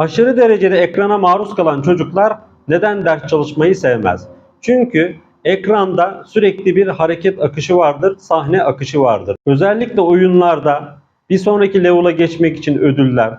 Aşırı derecede ekrana maruz kalan çocuklar neden ders çalışmayı sevmez? Çünkü ekranda sürekli bir hareket akışı vardır, sahne akışı vardır. Özellikle oyunlarda bir sonraki level'a geçmek için ödüller,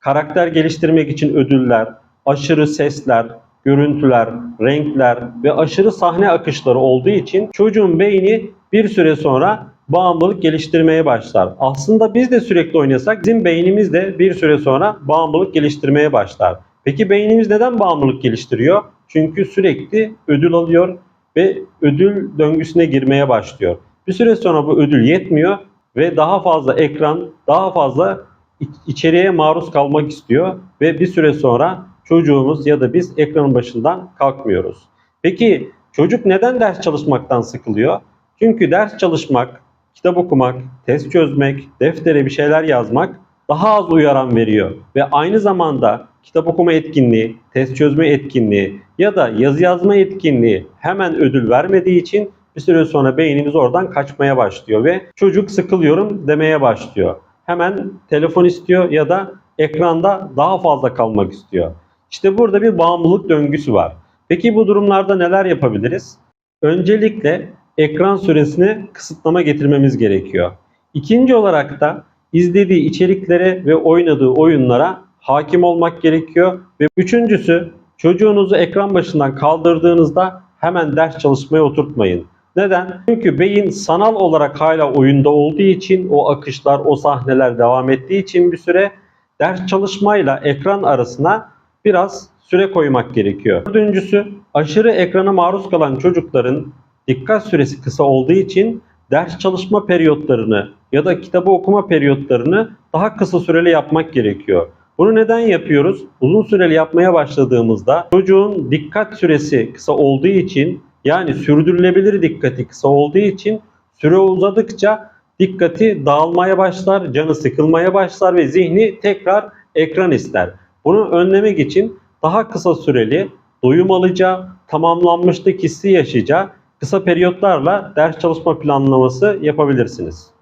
karakter geliştirmek için ödüller, aşırı sesler, görüntüler, renkler ve aşırı sahne akışları olduğu için çocuğun beyni bir süre sonra bağımlılık geliştirmeye başlar. Aslında biz de sürekli oynasak bizim beynimiz de bir süre sonra bağımlılık geliştirmeye başlar. Peki beynimiz neden bağımlılık geliştiriyor? Çünkü sürekli ödül alıyor ve ödül döngüsüne girmeye başlıyor. Bir süre sonra bu ödül yetmiyor ve daha fazla ekran, daha fazla iç- içeriğe maruz kalmak istiyor ve bir süre sonra çocuğumuz ya da biz ekranın başından kalkmıyoruz. Peki çocuk neden ders çalışmaktan sıkılıyor? Çünkü ders çalışmak, kitap okumak, test çözmek, deftere bir şeyler yazmak daha az uyaran veriyor ve aynı zamanda kitap okuma etkinliği, test çözme etkinliği ya da yazı yazma etkinliği hemen ödül vermediği için bir süre sonra beynimiz oradan kaçmaya başlıyor ve çocuk sıkılıyorum demeye başlıyor. Hemen telefon istiyor ya da ekranda daha fazla kalmak istiyor. İşte burada bir bağımlılık döngüsü var. Peki bu durumlarda neler yapabiliriz? Öncelikle ekran süresini kısıtlama getirmemiz gerekiyor. İkinci olarak da izlediği içeriklere ve oynadığı oyunlara hakim olmak gerekiyor. Ve üçüncüsü çocuğunuzu ekran başından kaldırdığınızda hemen ders çalışmaya oturtmayın. Neden? Çünkü beyin sanal olarak hala oyunda olduğu için o akışlar, o sahneler devam ettiği için bir süre ders çalışmayla ekran arasına biraz süre koymak gerekiyor. Dördüncüsü aşırı ekrana maruz kalan çocukların dikkat süresi kısa olduğu için ders çalışma periyotlarını ya da kitabı okuma periyotlarını daha kısa süreli yapmak gerekiyor. Bunu neden yapıyoruz? Uzun süreli yapmaya başladığımızda çocuğun dikkat süresi kısa olduğu için yani sürdürülebilir dikkati kısa olduğu için süre uzadıkça dikkati dağılmaya başlar, canı sıkılmaya başlar ve zihni tekrar ekran ister. Bunu önlemek için daha kısa süreli, doyum alacağı, tamamlanmışlık hissi yaşayacağı kısa periyotlarla ders çalışma planlaması yapabilirsiniz.